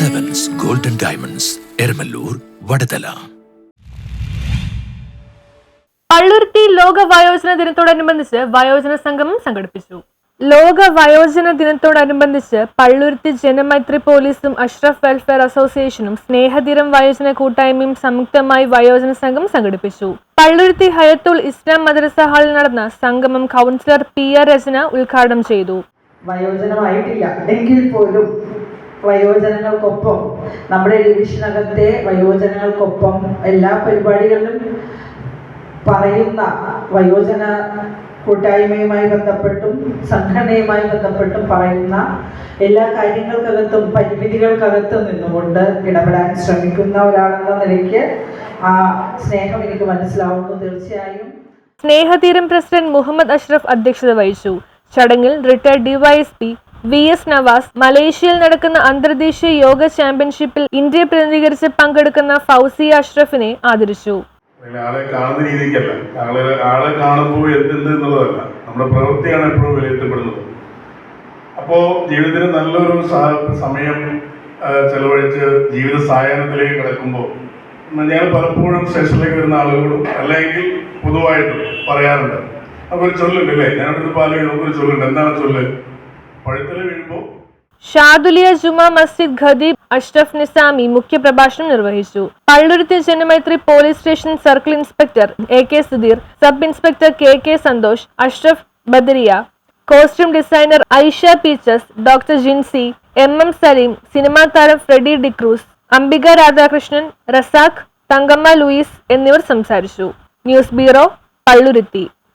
Diamonds Eramalloor Vadathala Palluruthy ലോക വയോജന ദിനത്തോടനുബന്ധിച്ച് വയോജന സംഗമം സംഘടിപ്പിച്ചു. ലോക വയോജന ദിനത്തോടനുബന്ധിച്ച് പള്ളുരുത്തി ജനമൈത്രി പോലീസും അഷ്റഫ് വെൽഫെയർ അസോസിയേഷനും സ്നേഹതീരം വയോജന കൂട്ടായ്മയും സംയുക്തമായി വയോജന സംഘം സംഘടിപ്പിച്ചു. പള്ളുരുത്തി ഹയത്തുൽ ഇസ്ലാം മദ്രസ ഹാളിൽ നടന്ന സംഗമം കൗൺസിലർ പി ആർ രചന ഉദ്ഘാടനം ചെയ്തു. വയോജനമായിട്ടില്ല. എങ്കിൽ പോലും വയോജനങ്ങൾക്കൊപ്പം നമ്മുടെ ഡിവിഷനകത്തെ വയോജനങ്ങൾക്കൊപ്പം എല്ലാ പരിപാടികളിലും പറയുന്ന വയോജന കൂട്ടായ്മയുമായി ബന്ധപ്പെട്ടും സംഘടനയുമായി ബന്ധപ്പെട്ടും പറയുന്ന എല്ലാ കാര്യങ്ങൾക്കകത്തും പരിമിതികൾക്കകത്തും നിന്നുകൊണ്ട് ഇടപെടാൻ ശ്രമിക്കുന്ന ഒരാളെന്ന നിലയ്ക്ക് ആ സ്നേഹം എനിക്ക് മനസ്സിലാവുന്നു തീർച്ചയായും. സ്നേഹതീരം പ്രസിഡന്റ് മുഹമ്മദ് അഷ്റഫ് അധ്യക്ഷത വഹിച്ചു. ചടങ്ങിൽ retired DYSP V S Navas മലേഷ്യയിൽ നടക്കുന്ന അന്തർദേശീയ യോഗ ചാമ്പ്യൻഷിപ്പിൽ ഇന്ത്യയെ പ്രതിനിധീകരിച്ച് പങ്കെടുക്കുന്ന ഫൗസിയ അഷ്റഫിനെ ആദരിച്ചു. ആളെ കാണുന്ന രീതിക്കല്ല. ആളെ ആളെ കാണുമ്പോൾ എന്തുണ്ട് എന്നുള്ളതല്ല. നമ്മുടെ പ്രവൃത്തിയാണ് എപ്പോഴും വിലയിരുത്തപ്പെടുന്നത്. അപ്പോൾ ജീവിതത്തിന് നല്ലൊരു സമയം ചെലവഴിച്ച് ജീവിത സായാഹ്നത്തിലേക്ക് കിടക്കുമ്പോൾ ഞാൻ പലപ്പോഴും സെഷനിലേക്ക് വരുന്ന ആളുകളോടും അല്ലെങ്കിൽ പൊതുവായിട്ടും പറയാറുണ്ട്. നമുക്കൊരു ചൊല്ലുണ്ട് അല്ലേ? ഞാനൊരു പാൽ നമുക്കൊരു ചൊല്ലുണ്ട്. എന്താണ് ചൊല്ല്? ഷാദുലിയ ജുമാ മസ്ജിദ് ഖദീബ് അഷ്റഫ് നിസാമി മുഖ്യപ്രഭാഷണം നിർവഹിച്ചു. Palluruthy Janamaithri police station circle inspector A K Sudheer sub inspector K K Santhosh Ashraf Badariya costume designer Aisha Peaches doctor Jincy M M Saleem cinema താരം ഫ്രെഡി ഡിക്രൂസ് അംബിക രാധാകൃഷ്ണൻ റസാഖ് തങ്കമ്മ ലൂയിസ് എന്നിവർ സംസാരിച്ചു. News bureau Palluruthy.